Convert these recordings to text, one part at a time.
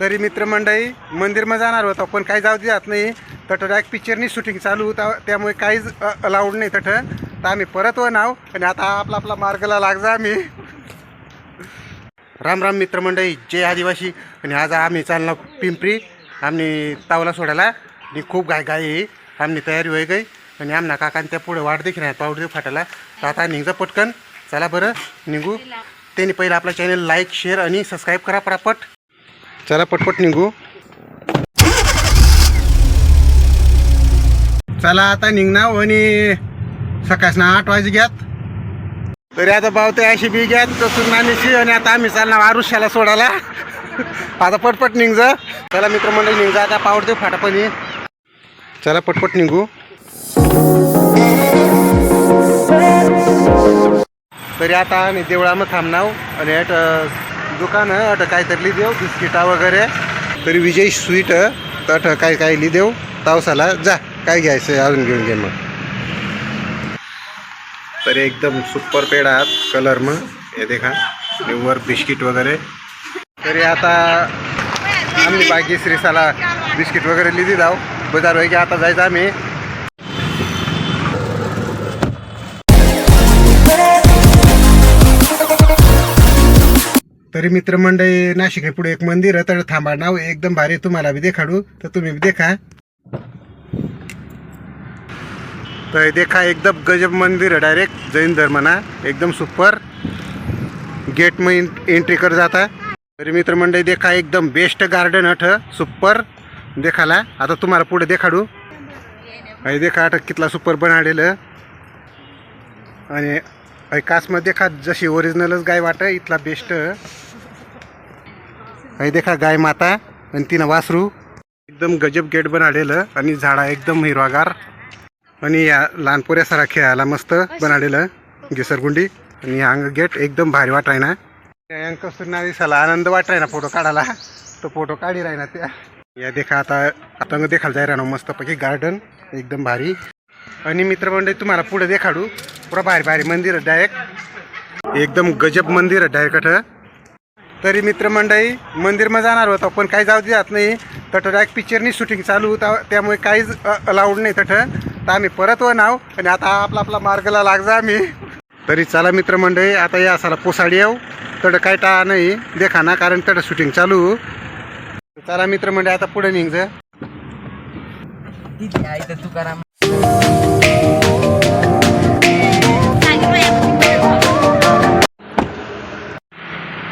तरी मित्रमंडळी मंदिरमा जाणार होतो पण काही जाऊ जात नाही. तट डायरेक्ट पिक्चरनी शूटिंग चालू होता त्यामुळे काहीच अलाउड नाही तट. तर आम्ही परत व नाव आणि आता आपला आपला मार्गला लागजा आम्ही. राम राम मित्रमंडळी जय आदिवासी. आणि आज आम्ही चालणार पिंपरी आम्ही तावला सोडायला. आणि खूप गाय गाय आमनी तयारी होई गई. आणि आमना काकान त्या पुढे वाट देखील नाही पावडे फाटायला. तर आता निघजा पटकन. चला बरं निघू. त्यांनी पहिलं आपला चॅनल लाईक शेअर आणि सबस्क्राईब करा पटापट चला पटपट निघू. चला आता निघणार आणि सकाळच ना आठ वाजे घ्यात. तरी आता भाव ते अशी बी घ्यात तसून नाणीशी आणि आता आम्ही चालणार आरुष्याला सोडायला. आता पटपट निघजा चला मित्रमंडळी निघजा आता पावडते फाटापणी चला पटपट निघू. तरी आता आम्ही देवळामध्ये थांबणार आणि दुकान आहे अट काहीतरी लिदेव बिस्किटा वगैरे. तरी विजय स्वीट तर अट काय काय लिदेव पावसाला जा काय घ्यायचं अजून घेऊन घे मग. तरी एकदम सुपर पेड आहात कलर मग. हे देखा वर बिस्किट वगैरे. तरी आता आम्ही बाकी श्रीसाला बिस्किट वगैरे लिहिली जाऊ बाजार वगैरे आता जायचं आम्ही. तरी मित्रमंडळी नाशिक आहे पुढे एक मंदिर आहे तर थांबा नाव एकदम भारी तुम्हाला बी देखाडू तर तुम्ही बी देखा. तर देखा एकदम गजब मंदिर आहे डायरेक्ट जैन धर्मना एकदम सुपर गेट मग एंट्री कर जाता. तरी मित्रमंडळी देखा एकदम बेस्ट गार्डन अठ सुपर देखाला आता तुम्हाला पुढे देखाडू. हे देखा अट कितला सुपर बनाडेलं आणि ऐ कासमध्ये देखा जशी ओरिजिनलच गाय वाट इथला बेस्ट ऐ देखा गाय माता आणि तिनं वासरू. एकदम गजब गेट बनाडेलं आणि झाडा एकदम हिरवागार. आणि या लहानपोऱ्यासारा खेळायला मस्त बनाडेलं घिसरगुंडी. आणि अंग गेट एकदम भारी वाट वाटाय ना कस्तुरी दिसाला आनंद वाट ना फोटो काढायला. तो फोटो काढी राही ना त्या. या देखा आता आता देखायला जाय राहणार मस्तपैकी गार्डन एकदम भारी. आणि मित्रमंडळी तुम्हाला पुढे देखाडू. पुरा भारी भारी मंदिर आहे डायरेक्ट एकदम गजब मंदिर आहे डायरेक्ट तरी मित्रमंडळी मंदिरमा जाणार होतो पण काही जाऊ जात नाही. तठं डायरेक्ट पिक्चरनी शूटिंग चालू होता त्यामुळे काहीच अलाउड नाही तठं तर आम्ही परत व नाव आणि आता आपला आपला मार्गला लागजा आम्ही. तरी चला मित्रमंडळी आता या साला पोसाडी येऊ. तडं काय टा नाही देखा ना कारण तडं शूटिंग चालू. चला मित्रमंडळी आता पुढे निघ तिथे तुकाराम.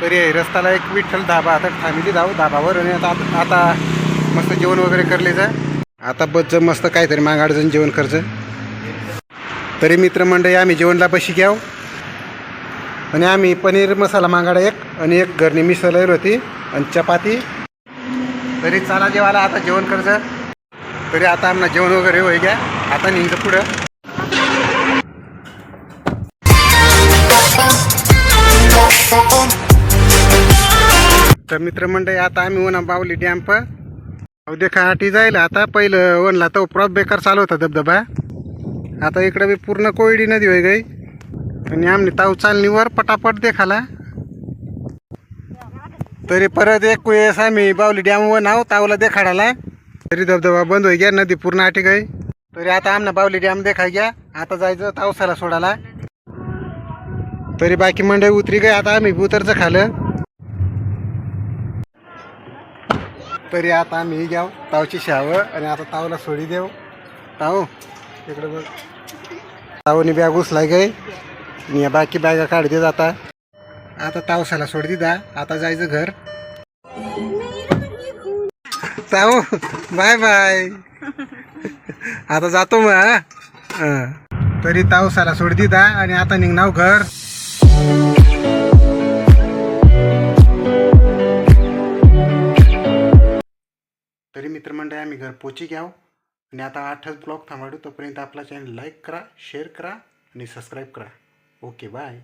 तरी रस्त्याला एक विठ्ठल धाबा. आता थांबली जाऊ धाबावर आणि आता आता मस्त जेवण वगैरे करले जा. आता बस मस्त काहीतरी मागाडजण जेवण करचं तरी मित्रमंडळी आम्ही जेवणला बशी घ्याव. आणि आम्ही पनीर मसाला मागाडा एक आणि एक घरणी मिसळ होती आणि चपाती. तरी चला जेवायला आता जेवण करज तरी आता आम्हाला जेवण वगैरे होई घ्या. आता निघतं पुढं. तर मित्रमंडळी आता आम्ही ओना बावली डॅम्प अहो देखा आटी जायला. आता पहिलं वनला तो प्रॉप बेकार चालू होता धबधबा. आता इकडं बी पूर्ण कोयडी नदी होय गई आणि आमने ताव चालणीवर पटापट देखाला. तरी परत एक वेळेस आम्ही बावली डॅम वर नाव तावला देखाडाला. तरी धबधबा बंद होई गया नदी पूर्ण आटी गई तरी आता आमना बावली डॅम देखाय घ्या आता जायचं तावसाला सोडायला तरी बाकी मंडळी उतरी गई आता आम्ही उतरचं खालं. तरी आता आम्ही घ्याव तावची शावं आणि आता तावला सोडी देऊ ताव इकडे बघ. तावनी बॅग उचलाय गे. आणि या बाकी बॅगा काढ देत आता. आता तावसाला सोड दिदा. आता जायचं घर. ताव बाय बाय. आता जातो मग तरी तावसाला सोड दिदा आणि आता निघणार घर. तरी मित्रमंडळी आम्ही घर पोची घ्याव. आणि आता आठच ब्लॉग थांबाडू तोपर्यंत आपला चॅनल लाईक करा शेअर करा आणि सबस्क्राईब करा. Okay bye